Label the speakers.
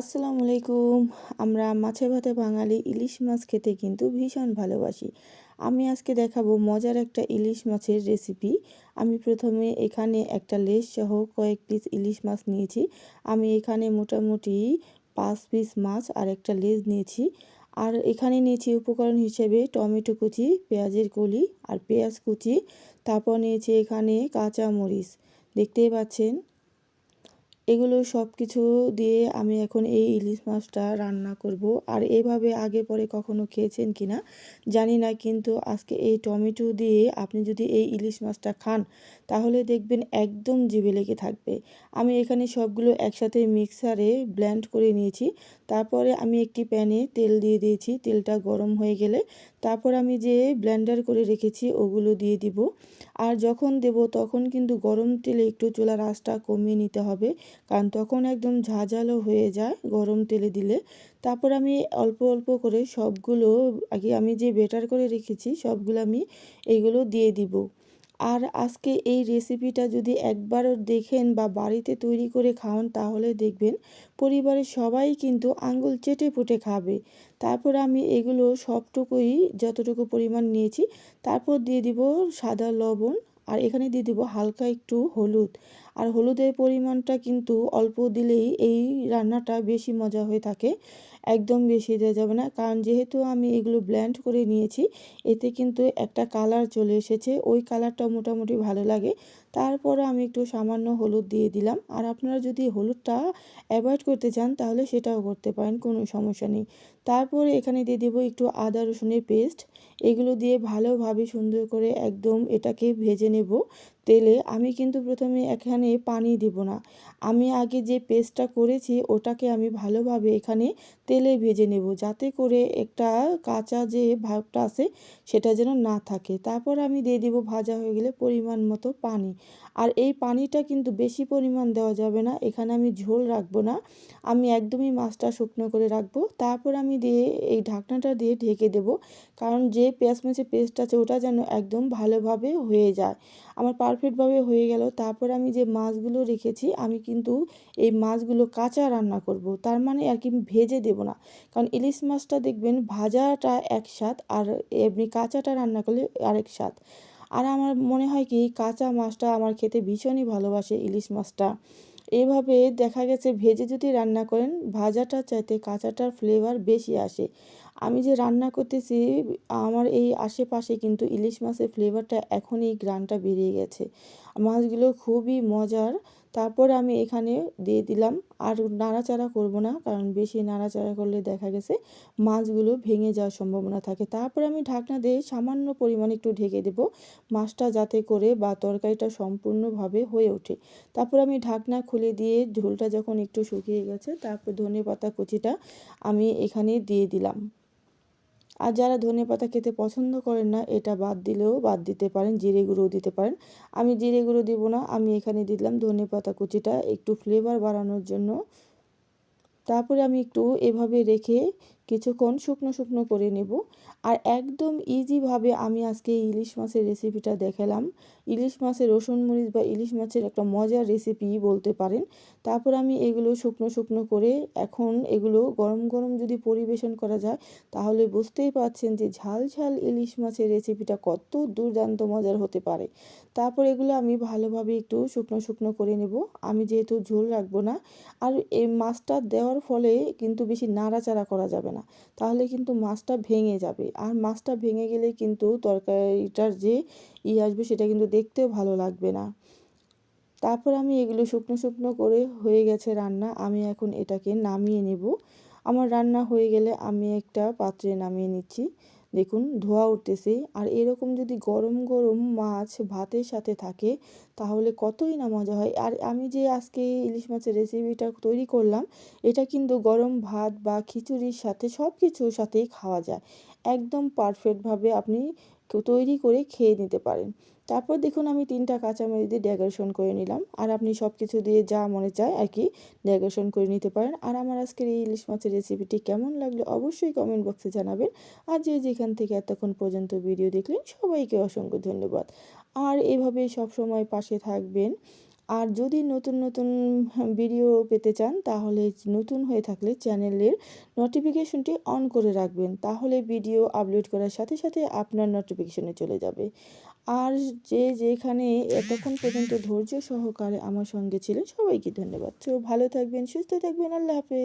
Speaker 1: আসসালামু আলাইকুম আমরা মাছে ভাতে বাঙালি ইলিশ মাছ খেতে কিন্তু ভীষণ ভালোবাসি। আমি আজকে দেখাবো মজার একটা ইলিশ মাছের রেসিপি আমি প্রথমে এখানে একটা লেস সহ কয়েক পিস ইলিশ মাছ নিয়েছি। আমি এখানে মোটামুটি পাঁচ পিস মাছ আর একটা লেজ নিয়েছি। আর এখানে নিয়েছি উপকরণ হিসেবে টমেটো কুচি, পেঁয়াজের কলি আর পেঁয়াজ কুচি। তারপর নিয়েছি এখানে কাঁচা মরিচ দেখতেই পাচ্ছেন এগুলো সব কিছু দিয়ে আমি এখন এই ইলিশ মাছটা রান্না করব। আর এভাবে আগে পরে কখনো খেয়েছেন কি না জানি না, কিন্তু আজকে এই টমেটো দিয়ে আপনি যদি এই ইলিশ মাছটা খান, তাহলে দেখবেন একদম জিভে লেগে থাকবে। আমি এখানে সবগুলো একসাথে মিক্সারে ব্ল্যান্ড করে নিয়েছি। তারপরে আমি একটি প্যানে তেল দিয়ে দিয়েছি, তেলটা গরম হয়ে গেলে। তারপর আমি যে ব্লেন্ডার করে রেখেছি ওগুলো দিয়ে দিব। আর যখন দেব তখন কিন্তু গরম তেলে একটু চুলার আঁচটা কমিয়ে নিতে হবে, কারণ তখন একদম ঝাঁঝালো হয়ে যায় গরম তেলে দিলে। তারপর আমি অল্প অল্প করে সবগুলো, আগে আমি যে বেটার করে রেখেছি সবগুলো আমি এইগুলো দিয়ে দিব। আর আজকে এই রেসিপিটা যদি একবারও দেখেন বা বাড়িতে তৈরি করে খাওয়ান, তাহলে দেখবেন পরিবারের সবাই কিন্তু আঙ্গুল চেটে পুটে খাবে। তারপর আমি এগুলো সবটুকুই যতটুকু পরিমাণ নিয়েছি, তারপর দিয়ে দিব সাদা লবণ আর এখানে দিয়ে দিব হালকা একটু হলুদ। আর হলুদের পরিমাণটা কিন্তু অল্প দিলেই এই রান্নাটা বেশি মজা হয়ে থাকে, একদম বেশি দেওয়া যাবে না। কারণ যেহেতু আমি এগুলো ব্ল্যান্ড করে নিয়েছি, এতে কিন্তু একটা কালার চলে এসেছে, ওই কালারটা মোটামুটি ভালো লাগে। তারপর আমি একটু সামান্য হলুদ দিয়ে দিলাম। আর আপনারা যদি হলুদটা অ্যাভয়েড করতে চান, তাহলে সেটাও করতে পারেন, কোনো সমস্যা নেই। তারপরে এখানে দিয়ে দেবো একটু আদা রসুনের পেস্ট এগুলো দিয়ে ভালোভাবে সুন্দর করে একদম এটাকে ভেজে নেব। তেলে আমি কিন্তু প্রথমে এখানে পানি দেবো না। আমি আগে যে পেস্টটা করেছি, ওটাকে আমি ভালোভাবে এখানে তেলে ভেজে নেব যাতে করে একটা কাঁচা যে ভাবটা আছে সেটা যেন না থাকে। তারপর আমি দিয়ে দিব ভাজা হয়ে গেলে পরিমাণ মতো পানি। আর এই পানিটা কিন্তু বেশি পরিমাণ দেওয়া যাবে না, এখানে আমি ঝোল রাখব না। আমি একদমই মাছটা শুকনো করে রাখব। তারপর আমি দিয়ে এই ঢাকনাটা দিয়ে ঢেকে দেব, কারণ যে পেঁয়াজ মাছের পেস্ট আছে ওটা যেন একদম ভালোভাবে হয়ে যায়। আমার পারফেক্টভাবে হয়ে গেল। তারপর আমি যে মাছগুলো রেখেছি, আমি কিন্তু এই মাছগুলো কাঁচা রান্না করব। তার মানে আর কি ভেজে দেব। না। কারণ ইলিশ মাছটা দেখবেন ভাজাটা এক স্বাদ আর এমনি কাঁচাটা রান্না করলে আরেক স্বাদ। আর আমার মনে হয় কি, কাঁচা মাছটা আমার খেতে ভীষণই ভালোবাসে ইলিশ মাছটা। এভাবে দেখা গেছে ভেজে যদি রান্না করেন, ভাজাটা চাইতে কাঁচাটার ফ্লেভার বেশি আসে। আমি যে রান্না করতেছি, আমার এই আশেপাশে কিন্তু ইলিশ মাছের ফ্লেভারটা এখন এই গ্রানটা বেরিয়ে গেছে। মাছগুলো খুবই মজার। তারপর আমি এখানে দিয়ে দিলাম, আর নাড়াচাড়া করব না, কারণ বেশি নাড়াচাড়া করলে দেখা গেছে মাছগুলো ভেঙে যাওয়ার সম্ভাবনা থাকে। তারপর আমি ঢাকনা দিয়ে সামান্য পরিমাণে একটু ঢেকে দেব, মাছটা যাতে করে বা তরকারিটা সম্পূর্ণভাবে হয়ে ওঠে। তারপর আমি ঢাকনা খুলে দিয়ে ঝোলটা যখন একটু শুকিয়ে গেছে, তারপর ধনে পাতা কুচিটা আমি এখানে দিয়ে দিলাম। আর যারা ধনে পাতা খেতে পছন্দ করেন না, এটা বাদ দিলেও বাদ দিতে পারেন, জিরে গুঁড়ো দিতে পারেন। আমি জিরে গুঁড়ো দিব না, আমি এখানে দিলাম ধনে পাতা কুচিটা, একটু ফ্লেভার বাড়ানোর জন্য। তারপরে আমি একটু এভাবে রেখে কিছুক্ষণ শুকনো শুকনো করে নেব। আর একদম ইজিভাবে আমি আজকে ইলিশ মাছের রেসিপিটা দেখালাম। ইলিশ মাছের রসুন মরিচ বা ইলিশ মাছের একটা মজার রেসিপি বলতে পারেন। তারপর আমি এগুলো শুকনো শুকনো করে এখন এগুলো গরম গরম যদি পরিবেশন করা যায়, তাহলে বুঝতেই পারছেন যে ঝাল ঝাল ইলিশ মাছের রেসিপিটা কত দুর্দান্ত মজার হতে পারে। তারপর এগুলো আমি ভালোভাবে একটু শুকনো শুকনো করে নেব। আমি যেহেতু ঝোল রাখব না, আর এই মাছটা দেওয়ার ফলে কিন্তু বেশি নাড়াচাড়া করা যাবে না। তাহলে কিন্তু মাছটা ভেঙে যাবে। আর মাছটা ভেঙে গেলে কিন্তু তরকারিটার যে ই আসবে সেটা কিন্তু দেখতেও ভালো লাগবে না। তারপর আমি এগুলো শুকনো শুকনো করে হয়ে গেছে রান্না। আমি এখন এটাকে নামিয়ে নেব। আমার রান্না হয়ে গেলে আমি একটা পাত্রে নামিয়ে নিচ্ছি। দেখুন, ধোয়া উঠতেছে। আর এরকম যদি গরম গরম মাছ ভাতের সাথে থাকে, তাহলে কতই না মজা হয়। আর আমি যে আজকে ইলিশ মাছের রেসিপিটা তৈরি করলাম, এটা কিন্তু গরম ভাত বা খিচুড়ির সাথে সব কিছুর সাথেই খাওয়া যায়। একদম পারফেক্টভাবে আপনি তৈরি করে খেয়ে নিতে পারেন। তারপর দেখুন আমি তিনটা কাঁচামরিচ দিয়ে ডেকোরেশন করে নিলাম। আর আপনি সব কিছু দিয়ে যা মনে চায় আর কি ডেকোরেশন করে নিতে পারেন। আর আমার আজকের এই ইলিশ মাছের রেসিপিটি কেমন লাগল অবশ্যই কমেন্ট বক্সে জানাবেন। আর যে যেখান থেকে এতক্ষণ পর্যন্ত ভিডিও দেখলেন সবাইকে অসংখ্য ধন্যবাদ। আর এভাবে সবসময় পাশে থাকবেন আর যদি নতুন নতুন ভিডিও পেতে চান, তাহলে নতুন হয়ে থাকলে চ্যানেলের নোটিফিকেশনটি অন করে রাখবেন। তাহলে ভিডিও আপলোড করার সাথে সাথে আপনার নোটিফিকেশনে চলে যাবে। আর যে যেখানে এতক্ষণ পর্যন্ত ধৈর্য সহকারে আমার সঙ্গে ছিলেন, সবাইকে ধন্যবাদ। তো ভালো থাকবেন, সুস্থ থাকবেন, আল্লাহ হাফেজ।